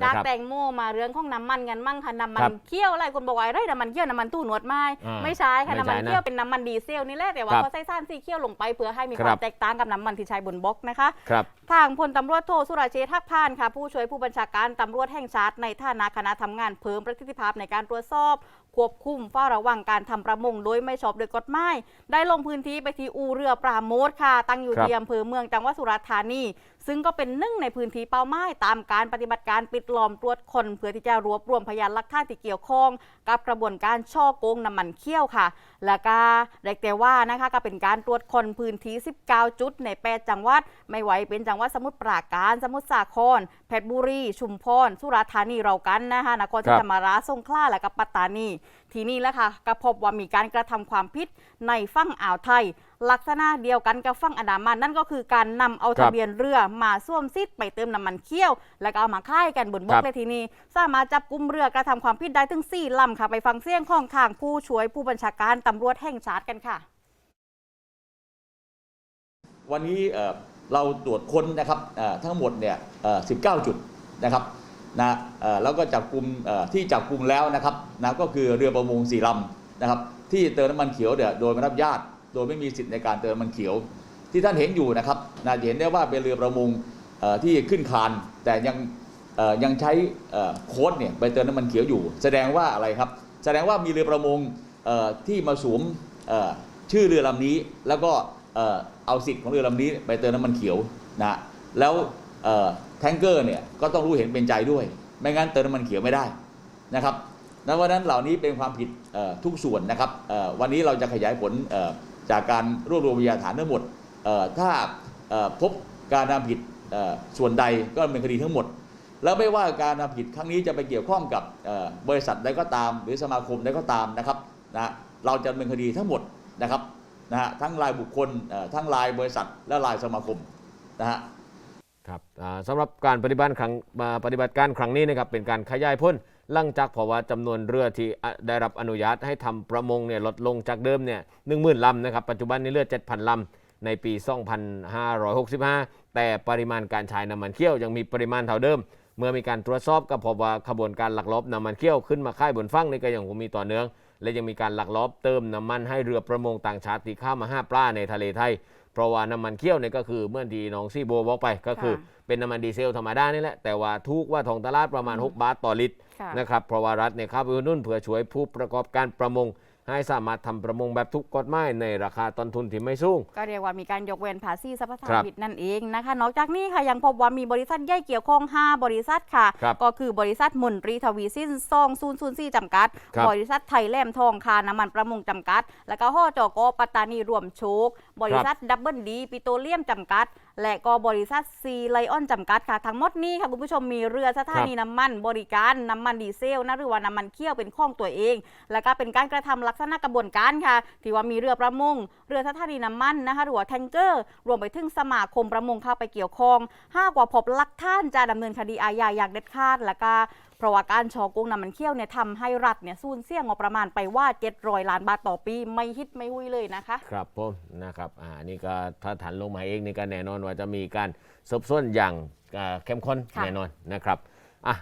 นะจากครับแตงโมมาเรื่องของน้ำมันกันมั่งค่ะน้ำมัครันบเคี่ยวอะไรคนบอกว่าไรน้ำมันเคี่ยวน้ำมันตู้หนวดไม้อ่าไม่ใช่ค่ะไม่น้ำมันใช่นะเคี่ยวเป็นน้ำมันดีเซลนี่แหละแต่ว่าครับเขาใส่สารสีเคี่ยวลงไปเพื่อให้มีคครับวามแตกต่างกับน้ำมันที่ใช้บนบกนะคะครับทางพลตำรวจโทสุรเชษฐ์ทักพานค่ะ ผู้ช่วยผู้บัญชาการตำรวจแห่งชาติในฐานะคณะทำงานเพิ่มประสิทธิภาพในการตรวจสอบ ควบคุมเฝ้าระวังการทำประมงโดยไม่ชอบโดยกฎหมายได้ลงพื้นที่ไปที่อูเรือปราโมทค่ะ ตั้งอยู่ครับที่อำเภอเมืองจังหวัดสุราษฎร์ธานี ซึ่งก็เป็นหนึ่งในพื้นที่เป้าหมายตามการปฏิบัติการปิดล้อมตรวจคน เพื่อที่จะรวบรวมพยานหลักฐานที่เกี่ยวข้อง กับกระบวนการช่อโกงน้ำมันเคี่ยวค่ะ แล้วก็เรียกแต่ว่านะคะก็เป็นการตรวจคนพื้นที่ 19 จุดใน 8 จังหวัด ไม่ไหวเป็นจังหวัดสมุทรปราการ สมุทรสาคร เพชรบุรี ชุมพร สุราษฎร์ธานีเรากันนะคะนครศรีครับธรรมราชสงขลาและก็ปัตตานีทีนี้แหละค่ะก็พบว่ามีการกระทำความผิดในฝั่งอ่าวไทย ลักษณะเดียวกันกับฝั่งอันดามันนั่นก็คือการนำเอาครัทะบเบียนเรือมาสวมซิดไปเติมน้ำมันเคี่ยว แล้วก็เอามาค่ายกันบนบครักบเลยทีนี้สามารถจับกุมเรือกระทำความผิดได้ถึง4ลำค่ะ ไปฟังเสียงของทางผู้ช่วยผู้บัญชาการตำรวจแห่งชาติกันค่ะ วันนี้เอ่อเราตรวจค้นนะครับเอ่อทั้งหมดเนี่ยเอ่อ19 จุดนะครับ นะแล้วก็จับกลุ่มที่จับกลุ่มแล้วนะครับนะก็คือเรือประมงสี่ลำนะครับ ที่เติมน้ำมันเขียวเนี่ยโดยไม่รับญาติ โดยไม่มีสิทธิ์ในการเติมน้ำมันเขียว ที่ท่านเห็นอยู่นะครับนะเห็นได้ว่าเป็นเรือประมงที่ขึ้นคานแต่ยังยังใช้โค้ดเนี่ยไปเติมน้ำมันเขียวอยู่ แสดงว่าอะไรครับ แสดงว่ามีเรือประมงที่มาสวมชื่อเรือลำนี้ แล้วก็เอาสิทธิ์ของเรือลำนี้ไปเติมน้ำมันเขียวนะแล้ว แทงเกอร์เนี่ยก็ต้องรู้เห็นเป็นใจด้วย ไม่งั้นเติมน้ำมันเขียวไม่ได้นะครับดังนั้นเหล่านี้เป็นความผิดทุกส่วนนะครับวันนี้เราจะขยายผลจากการรวบรวมพยานฐานทั้งหมดถ้าพบการทำผิดส่วนใดก็เป็นคดีทั้งหมด แล้วไม่ว่าการทำผิดครั้งนี้จะไปเกี่ยวข้องกับบริษัทใดก็ตาม หรือสมาคมใดก็ตามนะครับนะเราจะดำเนินคดีทั้งหมดนะครับนะฮะทั้งรายบุคคลทั้งรายบริษัทและรายสมาคมนะฮะ ครับสำหรับการปฏิบัติครั้งปฏิบัติการครั้งนี้นะครับเป็นการขยายพ้นหลังจากเพราะว่าจำนวนเรือที่ได้รับอนุญาตให้ทำประมงเนี่ยลดลงจากเดิมเนี่ยหนึ่งหมื่นลำนะครับปัจจุบันนี้เรือ7,000ลำในปี 2565 แต่ปริมาณการใช้น้ำมันเคี่ยวยังมีปริมาณเท่าเดิม เมื่อมีการตรวจสอบก็พบว่าขบวนการหลักลอบน้ำมันเคี่ยวขึ้นมาค่ายบนฝั่งนี่ก็ยังคงมีต่อเนื่อง และยังมีการหลักลอบเติมน้ำมันให้เรือประมงต่างชาติที่เข้ามาห้าปลาในทะเลไทย เพราะว่าน้ำมันเคี่ยวเนี่ยก็คือเมื่อที่น้องซี่โบบอกไปก็คือค่ะเป็นน้ำมันดีเซลธรรมดานี่แหละแต่ว่าทุกว่าทองตลาดประมาณอืม6บาทต่อลิตรค่ะนะครับเพราะว่ารัฐเนี่ยเข้าไปอุดหนุ่นเพื่อช่วยผู้ประกอบการประมง ให้สามารถทำประมงแบบทุกกฎหมายในราคาต้นทุนที่ไม่สูง ก็เรียกว่ามีการยกเว้นภาษีสรรพสาครับมิตนั่นเองนะคะ นอกจากนี้ค่ะยังพบว่ามีบริษัทใหญ่เกี่ยวข้อง 5 บริษัทค่ะครับก็คือบริษัทมนตรีทวีสินซองซูนซูนซี่จำกัดครับบริษัทไทยแหลมทองคาน้ำมันประมงจำกัด แล้วก็ห่อจอกอปัตตานีรวมโชค บริษัทดับเบิลดีปิโตรเลียมจำกัดและก็บริษัทซีไลออนจำกัดค่ะ ทั้งหมดนี้ค่ะ คุณผู้ชมมีเรือสถานีน้ำมัน บริการน้ำมันดีเซลนะหรือว่าน้ำมันเคี่ยวเป็นของตัวเอง แล้วก็เป็นการกระทำลักษณะกระบวนการค่ะที่ว่ามีเรือประมง เรือสถานีน้ำมันนะคะหรือว่าแทงเกอร์ รวมไปถึงสมาคมประมงเข้าไปเกี่ยวข้องห้ากว่าพบหลักท่านจะดำเนินคดีอาญาอย่างเด็ดขาดแล้วก็เพราะว่าการชอโกงน้ำมันเคี่ยวเนี่ยทำให้รัฐเนี่ยสูญเสียงบประมาณไปว่า 700 ล้านบาทต่อปี ไม่ฮิตไม่หุยเลยนะคะ ครับผมนะครับอ่านี่ก็ถ้าถันลงมาเองนี่ก็แน่นอนว่าจะมีการสืบสวนอย่างอ่าเข้มข้นค่ะแน่นอนนะครับอะ